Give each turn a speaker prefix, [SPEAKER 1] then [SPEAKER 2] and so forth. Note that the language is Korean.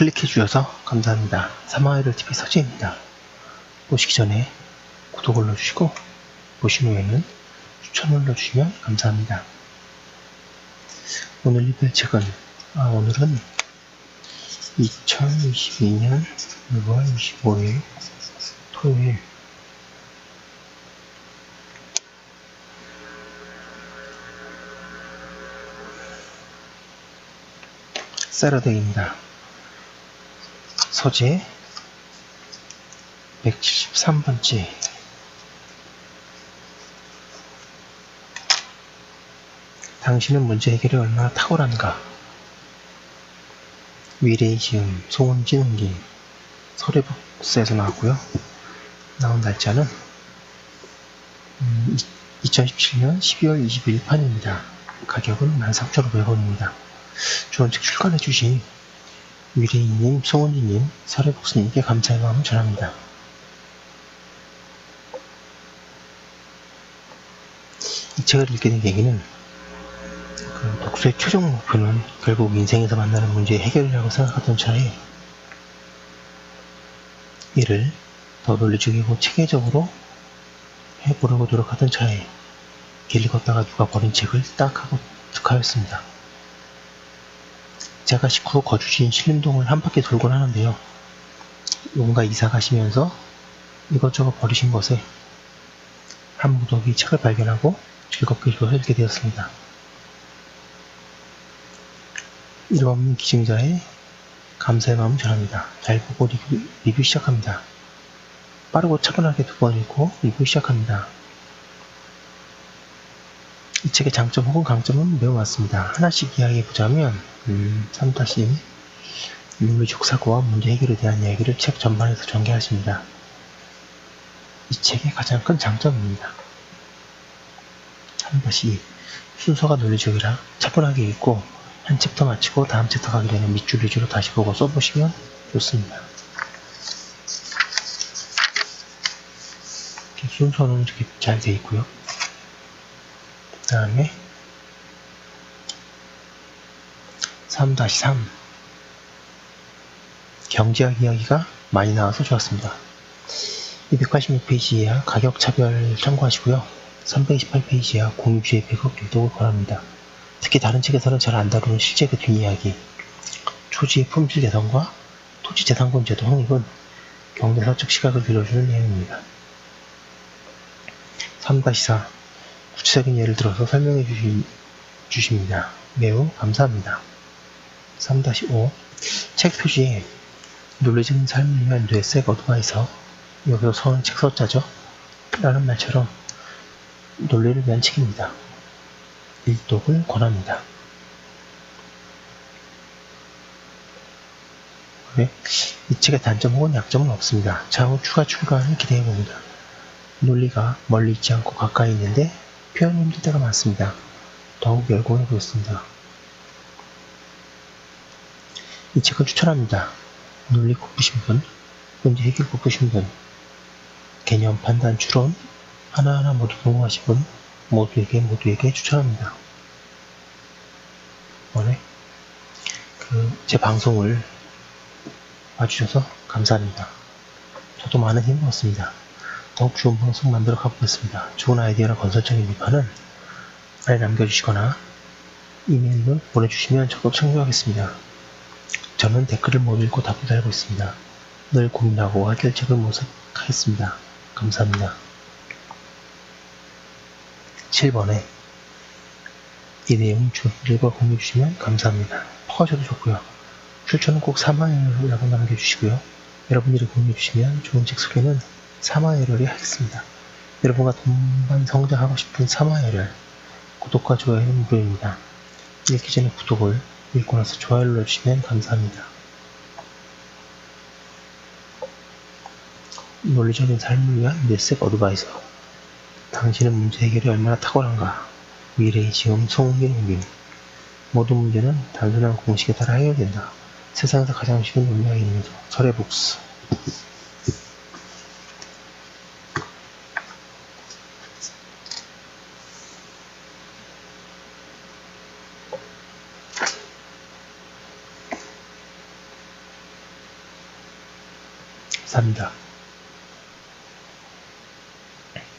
[SPEAKER 1] 클릭해 주셔서 감사합니다. 사마이를 TV 서재입니다. 보시기 전에 구독을 눌러주시고 보신 후에는 추천을 눌러주시면 감사합니다. 오늘 리뷰할 책은 아, 오늘은 2022년 6월 25일 토요일 세러데이입니다. 서재 173번째. 당신은 문제 해결이 얼마나 탁월한가? 미래의 지음 송은진흥기. 서래북스에서 나왔고요. 나온 날짜는 음, 2017년 12월 20일 판입니다. 가격은 13,500원입니다. 좋은 책 출간해 주신 위레이님, 송은지님, 설혜복수님께 감사의 마음을 전합니다. 이 책을 읽게 된 계기는 그 독서의 최종 목표는 결국 인생에서 만나는 문제의 해결이라고 생각하던 차에 이를 더 논리적이고 체계적으로 해보려고 노력하던 차에 길 걷다가 누가 버린 책을 딱 하고 득하였습니다. 제가 식후 거주지인 신림동을 한 바퀴 돌곤 하는데요. 뭔가 이사 가시면서 이것저것 버리신 것에 한 무더기 책을 발견하고 즐겁게 읽어서 읽게 되었습니다. 일 없는 기증자의 감사의 마음을 전합니다. 잘 보고 리뷰, 리뷰 시작합니다. 빠르고 차분하게 두 번 읽고 리뷰 시작합니다. 이 책의 장점 혹은 강점은 매우 많습니다. 하나씩 이야기해 보자면 음, 3다시 윤리적 사고와 문제 해결에 대한 이야기를 책 전반에서 전개하십니다. 이 책의 가장 큰 장점입니다. 3다시 순서가 논리적이라 차분하게 읽고 한 챕터 마치고 다음 챕터 가기 전에 밑줄 위주로 다시 보고 써보시면 좋습니다. 순서는 이렇게 잘 되어 있고요. 그 다음에 3-3 경제학 이야기가 많이 나와서 좋았습니다. 286페이지에야 가격 차별 참고하시고요. 328페이지에야 공유주의 100억 일독을 권합니다. 특히 다른 책에서는 잘 안 다루는 실제 그 뒷이야기, 초지의 품질 개선과 토지 재산권 제도 확립은 경제사적 시각을 빌려주는 내용입니다. 3-4 구체적인 예를 들어서 설명해 주십니다. 매우 감사합니다. 3-5 책 표지에 논리적인 위한 뇌색 어드바이서 여기서 서는 책 서자죠? 라는 말처럼 논리를 위한 책입니다. 일독을 권합니다. 네, 이 책의 단점 혹은 약점은 없습니다. 차후 추가 출간을 기대해봅니다. 논리가 멀리 있지 않고 가까이 있는데 표현이 힘들 때가 많습니다. 더욱 열공해 보겠습니다. 이 책을 추천합니다. 논리 고프신 분, 문제 해결 고프신 분, 개념, 판단, 추론 하나하나 모두 궁금하신 분 모두에게 모두에게 추천합니다. 이번에 그제 방송을 봐주셔서 감사합니다. 저도 많은 힘을 얻습니다. 더욱 좋은 방송 만들어 가보겠습니다. 좋은 아이디어나 건설적인 비판은 아래 남겨주시거나 이메일로 보내주시면 적극 참여하겠습니다. 저는 댓글을 못 읽고 답을 달고 있습니다. 늘 고민하고 해결책을 모색하겠습니다. 감사합니다. 7번에 이 내용 주일과 공유해 주시면 감사합니다. 퍼가셔도 좋고요. 추천은 꼭 3화라고 남겨주시고요. 여러분들이 공유해 주시면 좋은 책 소개는 3화열혈이 하겠습니다. 여러분과 동반 성장하고 싶은 3화열혈 구독과 좋아요는 무료입니다. 읽기 전에 구독을 읽고 나서 좋아요를 눌러주시면 감사합니다. 논리적인 삶을 위한 넷색 어드바이서 당신은 문제 해결이 얼마나 탁월한가 미래의 지음 송기능님 모든 문제는 단순한 공식에 따라 해결된다. 세상에서 가장 쉬운 논리학이 있면서 설해복수 감사합니다.